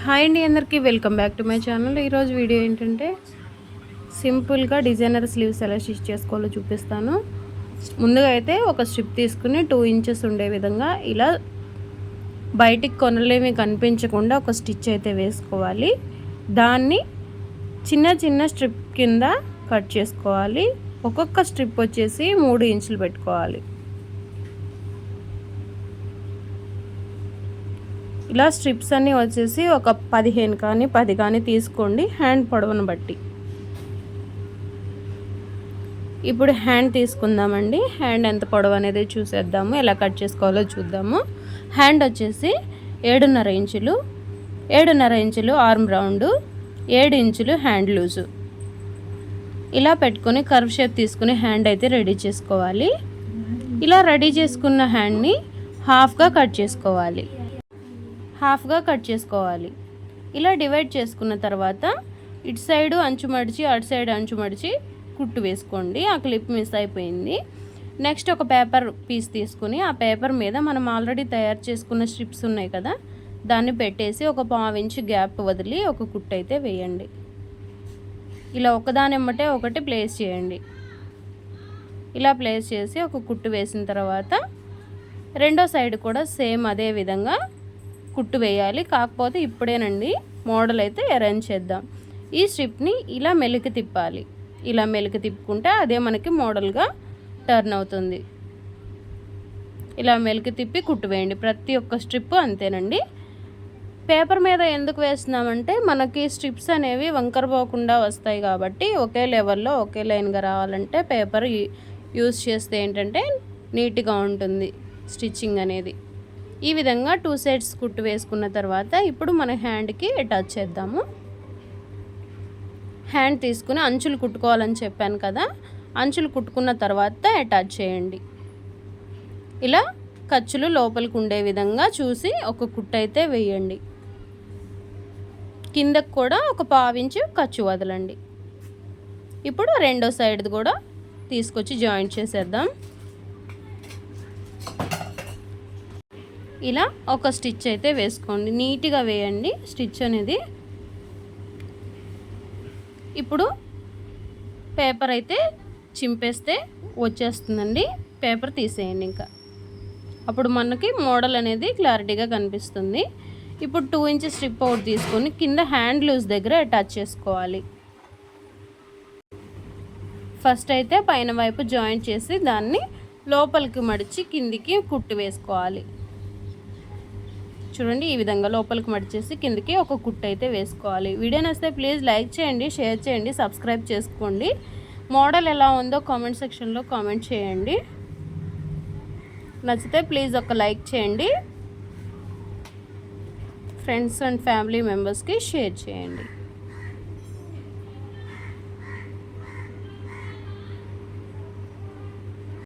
Hi అండి అందరికీ welcome back to my channel. ఈరోజు వీడియో ఏంటంటే సింపుల్గా డిజైనర్ స్లీవ్స్ ఎలా స్టిచ్ చేసుకోవాలో చూపిస్తాను. ముందుగా అయితే ఒక స్ట్రిప్ తీసుకుని టూ ఇంచెస్ ఉండే విధంగా ఇలా బయటికి కొనలేమి కనిపించకుండా ఒక స్టిచ్ అయితే వేసుకోవాలి. దాన్ని చిన్న చిన్న స్ట్రిప్ కింద కట్ చేసుకోవాలి. ఒక్కొక్క స్ట్రిప్ వచ్చేసి మూడు ఇంచులు పెట్టుకోవాలి. ఇలా స్ట్రిప్స్ అన్నీ వచ్చేసి ఒక పదిహేను కానీ పది కానీ తీసుకోండి హ్యాండ్ పొడవును బట్టి. ఇప్పుడు హ్యాండ్ తీసుకుందామండి. హ్యాండ్ ఎంత పొడవు అనేది చూసేద్దాము. ఎలా కట్ చేసుకోవాలో చూద్దాము. హ్యాండ్ వచ్చేసి ఏడున్నర ఇంచులు ఏడున్నర ఇంచులు ఆర్మ్ రౌండ్ ఏడు ఇంచులు హ్యాండ్ లూజు. ఇలా పెట్టుకొని కర్వ్ షేప్ తీసుకుని హ్యాండ్ అయితే రెడీ చేసుకోవాలి. ఇలా రెడీ చేసుకున్న హ్యాండ్ని హాఫ్గా కట్ చేసుకోవాలి. హాఫ్గా కట్ చేసుకోవాలి. ఇలా డివైడ్ చేసుకున్న తర్వాత ఇటు సైడు అంచు మడిచి అటు సైడ్ అంచు మడిచి కుట్టు వేసుకోండి. ఆ క్లిప్ మిస్ అయిపోయింది. నెక్స్ట్ ఒక పేపర్ పీస్ తీసుకుని ఆ పేపర్ మీద మనం ఆల్రెడీ తయారు చేసుకున్న స్ట్రిప్స్ ఉన్నాయి కదా దాన్ని పెట్టేసి ఒక పావు ఇంచు గ్యాప్ వదిలి ఒక కుట్టు అయితే వేయండి. ఇలా ఒకదాని ఎమ్మటే ఒకటి ప్లేస్ చేయండి. ఇలా ప్లేస్ చేసి ఒక కుట్టు వేసిన తర్వాత రెండో సైడ్ కూడా సేమ్ అదే విధంగా కుట్టు వేయాలి. కాకపోతే ఇప్పుడేనండి మోడల్ అయితే అరేంజ్ చేద్దాం. ఈ స్ట్రిప్ని ఇలా మెలికి తిప్పాలి. ఇలా మెలికి తిప్పుకుంటే అదే మనకి మోడల్గా టర్న్ అవుతుంది. ఇలా మెలికి తిప్పి కుట్టు వేయండి. ప్రతి ఒక్క స్ట్రిప్ అంతేనండి. పేపర్ మీద ఎందుకు వేస్తున్నామంటే మనకి స్ట్రిప్స్ అనేవి వంకర పోకుండా వస్తాయి కాబట్టి ఒకే లెవెల్లో ఒకే లైన్గా రావాలంటే పేపర్ యూస్ చేస్తే ఏంటంటే నీట్గా ఉంటుంది స్టిచ్చింగ్ అనేది. ఈ విధంగా టూ సైడ్స్ కుట్టు వేసుకున్న తర్వాత ఇప్పుడు మన హ్యాండ్కి అటాచ్ చేద్దాము. హ్యాండ్ తీసుకుని అంచులు కుట్టుకోవాలని చెప్పాను కదా అంచులు కుట్టుకున్న తర్వాత అటాచ్ చేయండి. ఇలా ఖర్చులు లోపలికి ఉండే విధంగా చూసి ఒక కుట్టు అయితే వేయండి. కిందకు కూడా ఒక పావించి ఖర్చు వదలండి. ఇప్పుడు రెండో సైడ్ది కూడా తీసుకొచ్చి జాయింట్ చేసేద్దాం. ఇలా ఒక స్టిచ్ అయితే వేసుకోండి. నీట్గా వేయండి. స్టిచ్ అనేది ఇప్పుడు పేపర్ అయితే చింపేస్తే వచ్చేస్తుందండి. పేపర్ తీసేయండి ఇంకా. అప్పుడు మనకి మోడల్ అనేది క్లారిటీగా కనిపిస్తుంది. ఇప్పుడు టూ ఇంచెస్ స్ట్రిప్ అవుట్ తీసుకొని కింద హ్యాండ్ లూజ్ దగ్గర అటాచ్ చేసుకోవాలి. ఫస్ట్ అయితే పైన వైపు జాయింట్ చేసి దాన్ని లోపలికి మడిచి కిందికి కుట్టు వేసుకోవాలి. చూడండి ఈ విధంగా లోపలికి మడిచేసి కిందకి ఒక కుట్టు అయితే వేసుకోవాలి. వీడియో నచ్చితే ప్లీజ్ లైక్ చేయండి షేర్ చేయండి సబ్స్క్రైబ్ చేసుకోండి. మోడల్ ఎలా ఉందో కామెంట్ సెక్షన్లో కామెంట్ చేయండి. నచ్చితే ప్లీజ్ ఒక లైక్ చేయండి. ఫ్రెండ్స్ అండ్ ఫ్యామిలీ మెంబర్స్కి షేర్ చేయండి.